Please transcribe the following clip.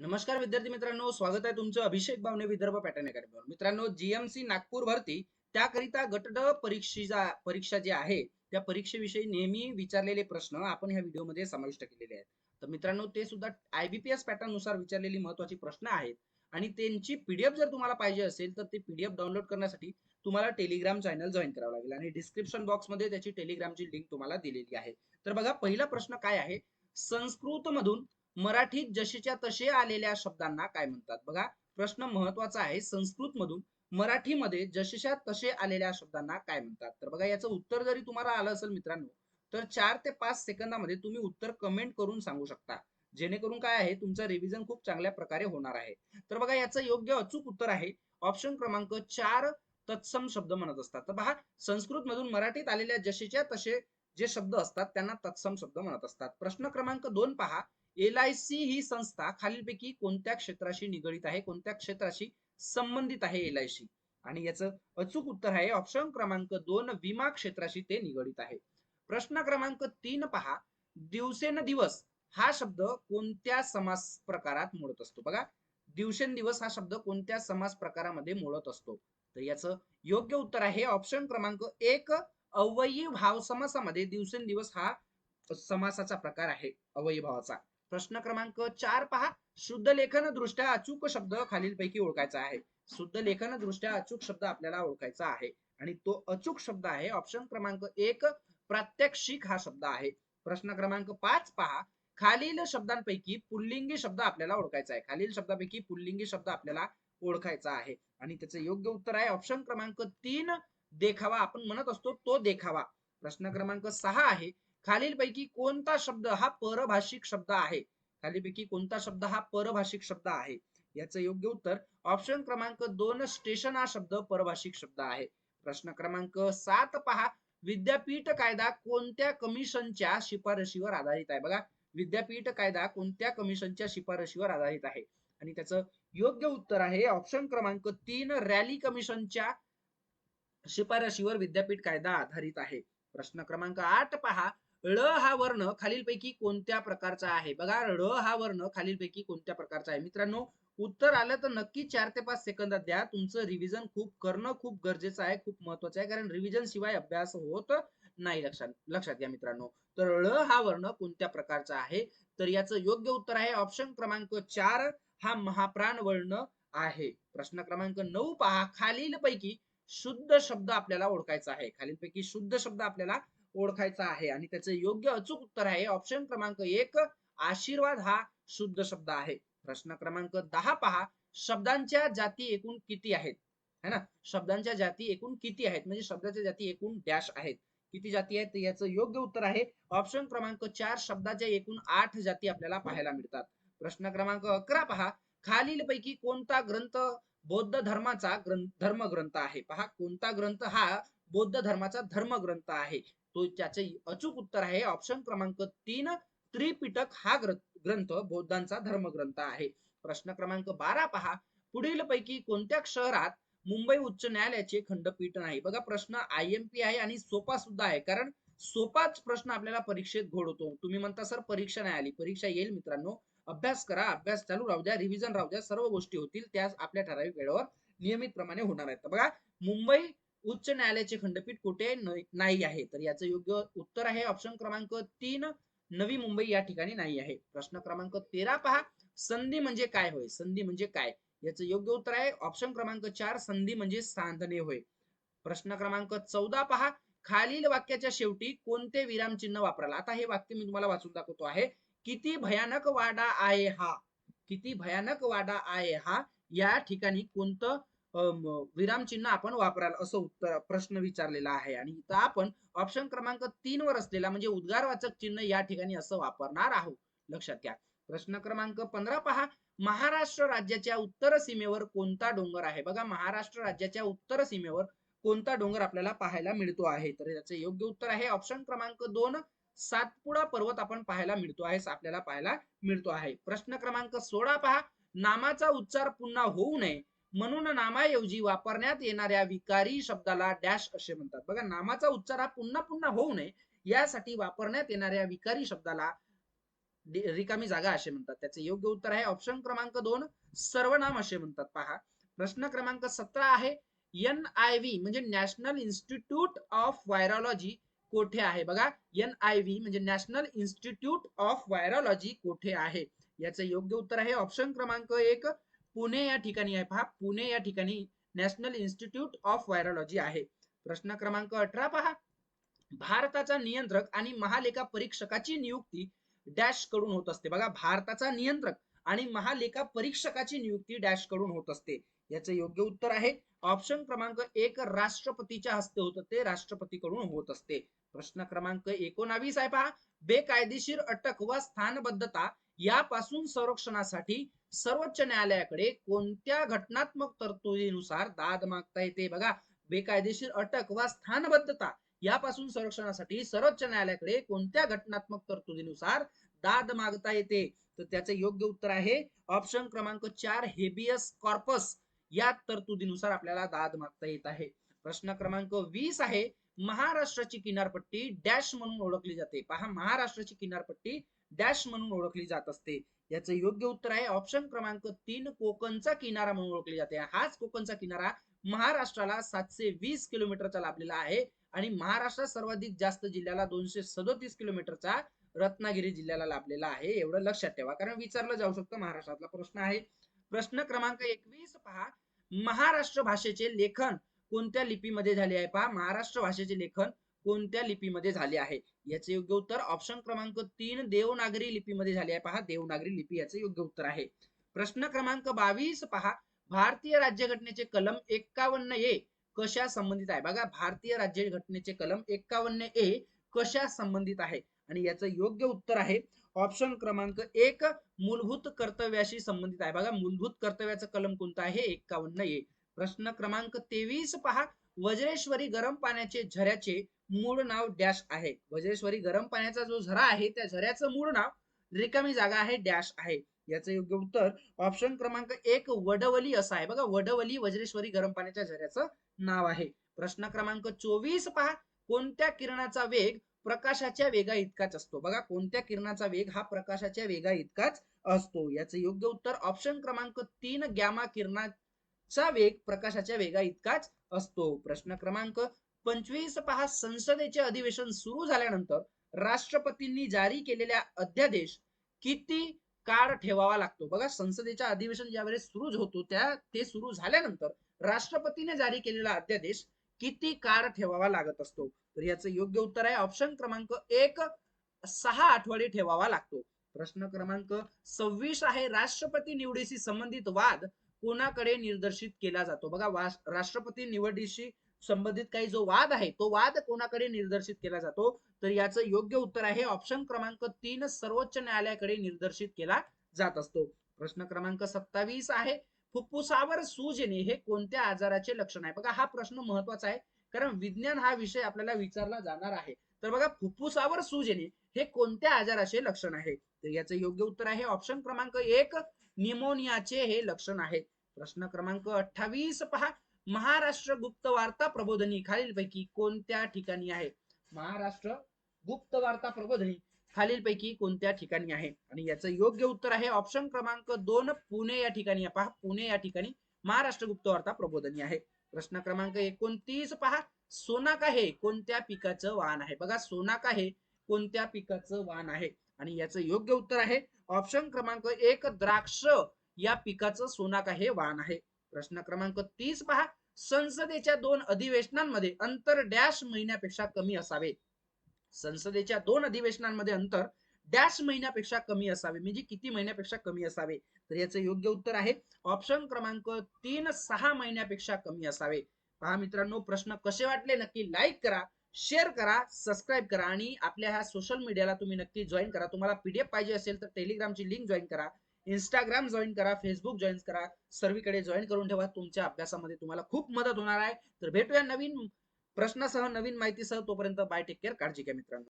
नमस्कार विद्यार्थी मित्रांनो स्वागत आहे तुमचं अभिषेक भावने विदर्भ पॅटर्न अकॅडमीवर मित्रांनो जीएमसी नागपूर भरती त्याकरिता गट ड परीक्षेचा परीक्षा जी आहे त्या परीक्षेविषयी नेहमी विचारलेले प्रश्न आपण ह्या व्हिडिओमध्ये समाविष्ट केलेले आहेत. तर मित्रांनो ते सुद्धा आयबीपीएस पॅटर्ननुसार विचारलेली महत्वाची प्रश्न आहेत. आणि त्यांची पीडीएफ जर तुम्हाला पाहिजे असेल तर ते पीडीएफ डाउनलोड करण्यासाठी तुम्हाला टेलिग्राम चॅनल जॉईन करावं लागेल. आणि डिस्क्रिप्शन बॉक्समध्ये त्याची टेलिग्रामची लिंक तुम्हाला दिलेली आहे. तर बघा पहिला प्रश्न काय आहे? संस्कृत मधून मराठीत जसेच्या तसे आलेल्या शब्दांना काय म्हणतात? बघा प्रश्न महत्त्वाचा आहे. संस्कृत मधून मराठीमध्ये जसेच्या तसे आलेल्या शब्दांना काय म्हणतात? तर बघा याचं उत्तर जरी तुम्हाला आलं असेल मित्रांनो तर चार ते पाच सेकंदामध्ये तुम्ही उत्तर कमेंट करून सांगू शकता. जेणेकरून काय आहे? तुमचं रिव्हिजन खूप चांगल्या प्रकारे होणार आहे. तर बघा याचं योग्य अचूक उत्तर आहे. ऑप्शन क्रमांक चार तत्सम शब्द म्हणत असतात. तर पहा संस्कृत मधून मराठीत आलेल्या जसेच्या तसे जे शब्द असतात त्यांना तत्सम शब्द म्हणत असतात. प्रश्न क्रमांक दोन पहा. एल आय सी ही संस्था खालीलपैकी कोणत्या क्षेत्राशी निगडित आहे कोणत्या क्षेत्राशी संबंधित आहे एल आय सी आणि याचं अचूक उत्तर आहे ऑप्शन क्रमांक दोन विमा क्षेत्राशी ते निगडित आहे. प्रश्न क्रमांक तीन पहा. दिवसेंदिवस हा शब्द कोणत्या समास प्रकारात मोडत असतो? बघा दिवसेंदिवस हा शब्द कोणत्या समास प्रकारामध्ये मोडत असतो? तर याचं योग्य उत्तर आहे ऑप्शन क्रमांक एक अवयी भाव समासामध्ये दिवसेंदिवस हा समासाचा प्रकार आहे अवयी भावाचा प्रश्न क्रमांक चार पहा. शुद्ध लेखन दृष्ट्या अचूक शब्द खालीलपैकी ओळखायचा आहे. शुद्ध लेखन दृष्ट्या अचूक शब्द आपल्याला ओळखायचा आहे. आणि तो अचूक शब्द आहे ऑप्शन क्रमांक एक प्रात्यक्षिक हा शब्द आहे. प्रश्न क्रमांक पाच पहा. खालील शब्दांपैकी पुल्लिंगी शब्द आपल्याला ओळखायचा आहे. खालील शब्दापैकी पुल्लिंगी शब्द आपल्याला ओळखायचा आहे. आणि त्याचं योग्य उत्तर आहे ऑप्शन क्रमांक तीन देखावा. आपण म्हणत असतो तो देखावा. प्रश्न क्रमांक सहा आहे. खालीलपैकी कोणता शब्द हा परभाषिक शब्द आहे? खालीलपैकी कोणता शब्द हा परभाषिक शब्द आहे? याचं योग्य उत्तर ऑप्शन क्रमांक दोन स्टेशन हा शब्द परभाषिक शब्द आहे. प्रश्न क्रमांक सात पहा. विद्यापीठ कायदा कोणत्या कमिशनच्या शिफारशीवर आधारित आहे? बघा विद्यापीठ कायदा कोणत्या कमिशनच्या शिफारशीवर आधारित आहे? आणि त्याचं योग्य उत्तर आहे ऑप्शन क्रमांक तीन रॅली कमिशनच्या शिफारशीवर विद्यापीठ कायदा आधारित आहे. प्रश्न क्रमांक आठ पहा. ळ हा वर्ण खालीलपैकी कोणत्या प्रकारचा आहे? बघा ळ हा वर्ण खालीलपैकी कोणत्या प्रकारचा आहे? मित्रांनो उत्तर आलं तर नक्की चार ते पाच सेकंदात द्या. तुमचं रिव्हिजन खूप करणं खूप गरजेचं आहे खूप महत्वाचं आहे कारण रिव्हिजन शिवाय अभ्यास होत नाही लक्षात लक्षात घ्या मित्रांनो. तर ळ हा वर्ण कोणत्या प्रकारचा आहे? तर याचं योग्य उत्तर आहे ऑप्शन क्रमांक चार हा महाप्राण वर्ण आहे. प्रश्न क्रमांक नऊ पहा. खालीलपैकी शुद्ध शब्द आपल्याला ओळखायचा आहे. खालीलपैकी शुद्ध शब्द आपल्याला ओळखायचा आहे आणि त्याचं योग्य अचूक उत्तर आहे ऑप्शन क्रमांक एक आशीर्वाद हा शुद्ध शब्द आहे. प्रश्न क्रमांक दहा पहा शब्दांच्या जाती एकूण किती आहेत? है ना? शब्दांच्या जाती एकूण किती आहेत? म्हणजे शब्दाच्या जाती एकूण डॅश आहेत. किती जाती आहेत? याचं योग्य उत्तर आहे ऑप्शन क्रमांक चार शब्दाच्या एकूण आठ जाती आपल्याला पाहायला मिळतात. प्रश्न क्रमांक अकरा पहा खालीलपैकी कोणता ग्रंथ बौद्ध धर्माचा ग्रंथ धर्मग्रंथ आहे? पहा कोणता ग्रंथ हा बौद्ध धर्माचा धर्मग्रंथ आहे. तो त्याचे अचूक उत्तर आहे. ऑप्शन क्रमांक तीन त्रिपिटक हा ग्रंथ बौद्धांचा धर्मग्रंथ आहे. प्रश्न क्रमांक बारा पहा. पुढील पैकी कोणत्या शहरात मुंबई उच्च न्यायालयाचे खंडपीठ नाही? बघा प्रश्न आय एम पी आहे आणि सोपा सुद्धा आहे. कारण सोपाच प्रश्न आपल्याला परीक्षेत घोडवतो तुम्ही म्हणता सर परीक्षा नाही आली. परीक्षा येईल मित्रांनो. अभ्यास करा. अभ्यास चालू राहू द्या. रिव्हिजन राहू द्या. सर्व गोष्टी होतील. त्या आपल्या ठराविक वेळेवर नियमित प्रमाणे होणार आहेत. बघा मुंबई उच्च न्यायालयाचे खंडपीठ कुठे नाही आहे. तर याचं योग्य उत्तर आहे ऑप्शन क्रमांक तीन नवी मुंबई या ठिकाणी नाही आहे. प्रश्न क्रमांक तेरा पहा. संधी म्हणजे काय होय? संधी म्हणजे काय? याचं योग्य उत्तर आहे ऑप्शन क्रमांक चार संधी म्हणजे सांधणे होय. प्रश्न क्रमांक चौदा पहा. खालील वाक्याच्या शेवटी कोणते विरामचिन्ह वापराल आता हे वाक्य मी तुम्हाला वाचून दाखवतो आहे. किती भयानक वाडा आहे हा? किती भयानक वाडा आहे हा? या ठिकाणी कोणतं विरामचिन्ह आपण वापराल असं उत्तर प्रश्न विचारलेला आहे. आणि इथं आपण ऑप्शन क्रमांक तीन वर असलेला म्हणजे उद्गारवाचक चिन्ह या ठिकाणी असं वापरणार आहोत. लक्षात घ्या. प्रश्न क्रमांक पंधरा पहा. महाराष्ट्र राज्याच्या उत्तर सीमेवर कोणता डोंगर आहे? बघा महाराष्ट्र राज्याच्या उत्तर सीमेवर कोणता डोंगर आपल्याला पाहायला मिळतो आहे? तर याचे योग्य उत्तर आहे ऑप्शन क्रमांक दोन. सातपुडा पर्वत आपण पाहायला मिळतो आहे आपल्याला पाहायला मिळतो आहे. प्रश्न क्रमांक सोळा पहा. नामाचा उच्चार पुन्हा होऊ नये. म्हणून नामाऐवजी वापरण्यात येणाऱ्या विकारी शब्दाला डॅश असे म्हणतात. बघा नामाचा उच्चार हा पुन्हा पुन्हा होऊ नये यासाठी वापरण्यात येणाऱ्या विकारी शब्दाला रिकामी जागा असे म्हणतात. त्याचे योग्य उत्तर आहे ऑप्शन क्रमांक दोन सर्वनाम असे म्हणतात. पहा प्रश्न क्रमांक सतरा आहे. एन आय व्ही म्हणजे नॅशनल इन्स्टिट्यूट ऑफ व्हायरॉलॉजी कोठे आहे? बघा एन आय व्ही म्हणजे नॅशनल इन्स्टिट्यूट ऑफ व्हायरॉलॉजी कोठे आहे? याचे योग्य उत्तर आहे ऑप्शन क्रमांक एक पुणे या ठिकाणी आहे. पहा पुणे या ठिकाणी नॅशनल इन्स्टिट्यूट ऑफ व्हायरॉलॉजी आहे. प्रश्न क्रमांक अठरा पहा. भारताचा नियंत्रक आणि महालेखा परीक्षकाची नियुक्ती डॅशकडून होत असते. बघा भारताचा नियंत्रक आणि महालेखा परीक्षकाची नियुक्ती डॅशकडून होत असते. याचे योग्य उत्तर आहे. ऑप्शन क्रमांक एक राष्ट्रपतीच्या हस्ते होत. ते राष्ट्रपतीकडून होत असते. प्रश्न क्रमांक एकोणावीस आहे पहा. बेकायदेशीर अटक व स्थानबद्धता यापासून संरक्षणासाठी सर्वोच्च न्यायालयाकडे कोणत्या घटनात्मक तरतुदीनुसार दाद मागता येते? बघा बेकायदेशीर अटक वा स्थानबद्धता यापासून संरक्षणासाठी सर्वोच्च न्यायालयाकडे कोणत्या घटनात्मक तरतुदीनुसार दाद मागता येते? तर त्याचे योग्य उत्तर आहे ऑप्शन क्रमांक चार हेबियस कॉर्पस. या तरतुदीनुसार आपल्याला दाद मागता येत आहे. प्रश्न क्रमांक वीस आहे महाराष्ट्राची किनारपट्टी डॅश म्हणून ओळखली जाते. पहा महाराष्ट्राची किनारपट्टी डॅश म्हणून ओळखली जात असते. याचं योग्य उत्तर आहे ऑप्शन क्रमांक तीन कोकणचा किनारा म्हणून ओळखली जाते. हाच कोकणचा किनारा महाराष्ट्राला सातशे वीस किलोमीटरचा लाभलेला आहे आणि महाराष्ट्रात सर्वाधिक जास्त जिल्ह्याला दोनशे सदोतीस किलोमीटरचा रत्नागिरी जिल्ह्याला लाभलेला आहे. एवढं लक्षात ठेवा कारण विचारलं जाऊ शकतं महाराष्ट्रातला प्रश्न आहे. प्रश्न क्रमांक एकवीस पहा. महाराष्ट्र भाषेचे लेखन कोणत्या लिपीमध्ये झाले आहे पहा. महाराष्ट्र भाषेचे लेखन कोणत्या लिपीमध्ये झाले आहे? याचे योग्य उत्तर ऑप्शन क्रमांक तीन देवनागरी लिपीमध्ये झाले आहे. पहा देवनागरी लिपी याचे योग्य उत्तर आहे. प्रश्न क्रमांक बावीस पहा भारतीय राज्यघटनेचे कलम एक्कावन्न ए कशा संबंधित आहे? बघा भारतीय राज्यघटनेचे कलम एक्कावन्न ए कशा संबंधित आहे? आणि याचं योग्य उत्तर आहे ऑप्शन क्रमांक एक मूलभूत कर्तव्याशी संबंधित आहे. बघा मूलभूत कर्तव्याचं कलम कोणतं आहे? एक्कावन्न ए. प्रश्न क्रमांक तेवीस पहा वज्रेश्वरी गरम पाण्याचे झऱ्याचे मूळ नाव डॅश आहे. वज्रेश्वरी गरम पाण्याचा जो झरा आहे त्या झऱ्याचं मूळ नाव रिकामी जागा आहे डॅश आहे. याचं योग्य उत्तर ऑप्शन क्रमांक एक वडवली असं आहे. बघा वडवली वज्रेश्वरी गरम पाण्याच्या झऱ्याचं नाव आहे. प्रश्न क्रमांक चोवीस पहा. कोणत्या किरणाचा वेग प्रकाशाच्या वेगा इतकाच असतो? बघा कोणत्या किरणाचा वेग हा प्रकाशाच्या वेगा इतकाच असतो? याचं योग्य उत्तर ऑप्शन क्रमांक तीन गॅमा किरणाचा वेग प्रकाशाच्या वेगा इतकाच असतो. प्रश्न क्रमांक पंचवीस पहा संसदेचे अधिवेशन सुरू झाल्यानंतर राष्ट्रपतींनी जारी केलेल्या अध्यादेश किती काळ ठेवावा लागतो? बघा संसदेच्या अधिवेशन ज्यावेळेस सुरू होतो त्या ते सुरू झाल्यानंतर राष्ट्रपतीने जारी केलेला अध्यादेश किती काळ ठेवावा लागत असतो? तर याचं योग्य उत्तर आहे ऑप्शन क्रमांक एक सहा आठवडे ठेवावा लागतो. प्रश्न क्रमांक सव्वीस आहे राष्ट्रपती निवडीशी संबंधित वाद कोणाकडे निर्देशित केला जातो? बघा राष्ट्रपती निवडीशी संबंधित काही जो वाद आहे तो वाद कोणाकडे निर्दर्शित केला जातो? तर याचं योग्य उत्तर आहे ऑप्शन क्रमांक तीन सर्वोच्च न्यायालयाकडे निर्देशित केला जात असतो. प्रश्न क्रमांक सत्तावीस आहे फुफ्फुसावर सूज येणे हे कोणत्या आजाराचे लक्षण आहे? बघा हा प्रश्न महत्त्वाचा आहे कारण विज्ञान हा विषय आपल्याला विचारला जाणार आहे. तर बघा फुफ्फुसावर सूज येणे हे कोणत्या आजाराचे लक्षण आहे? तर याचं योग्य उत्तर आहे ऑप्शन क्रमांक एक निमोनियाचे हे लक्षण आहे. प्रश्न क्रमांक अठ्ठावीस पहा महाराष्ट्र गुप्त वार्ता प्रबोधनी खालीलपैकी कोणत्या ठिकाणी आहे? महाराष्ट्र गुप्त वार्ता प्रबोधनी खालीलपैकी कोणत्या ठिकाणी आहे? आणि याचं योग्य उत्तर आहे ऑप्शन क्रमांक दोन पुणे या ठिकाणी. पहा पुणे या ठिकाणी महाराष्ट्र गुप्त वार्ता प्रबोधनी आहे. प्रश्न क्रमांक एकोणतीस पहा. सोनाका हे कोणत्या पिकाचं वाहन आहे? बघा सोनाका हे कोणत्या पिकाचं वाहन आहे? आणि याचं योग्य उत्तर आहे ऑप्शन क्रमांक एक द्राक्ष या पिकाचं सोनाका हे वाहन आहे. प्रश्न क्रमांक तीस पहा. संसदेच्या दोन अधिवेशनांमध्ये अंतर डॅश महिन्यापेक्षा कमी असावे. संसदेच्या दोन अधिवेशनांमध्ये अंतर डॅश महिन्यापेक्षा कमी असावे म्हणजे किती महिन्यापेक्षा कमी असावे? तर याचं योग्य उत्तर आहे ऑप्शन क्रमांक तीन सहा महिन्यापेक्षा कमी असावे. पहा मित्रांनो प्रश्न कसे वाटले? नक्की लाईक करा शेअर करा सबस्क्राईब करा आणि आपल्या ह्या सोशल मीडियाला तुम्ही नक्की जॉईन करा. तुम्हाला पीडीएफ पाहिजे असेल तर टेलिग्रामची लिंक जॉईन करा. इंस्टाग्राम जॉईन करा फेसबुक जॉईन करा. सर्वीकडे जॉईन करून ठेवा. तुमच्या अभ्यासामध्ये तुम्हाला खूप मदत होणार आहे. तर भेटूया नवीन प्रश्नासह नवीन माहितीसह. तोपर्यंत बाय टेक केअर काळजी घ्या मित्रांनो.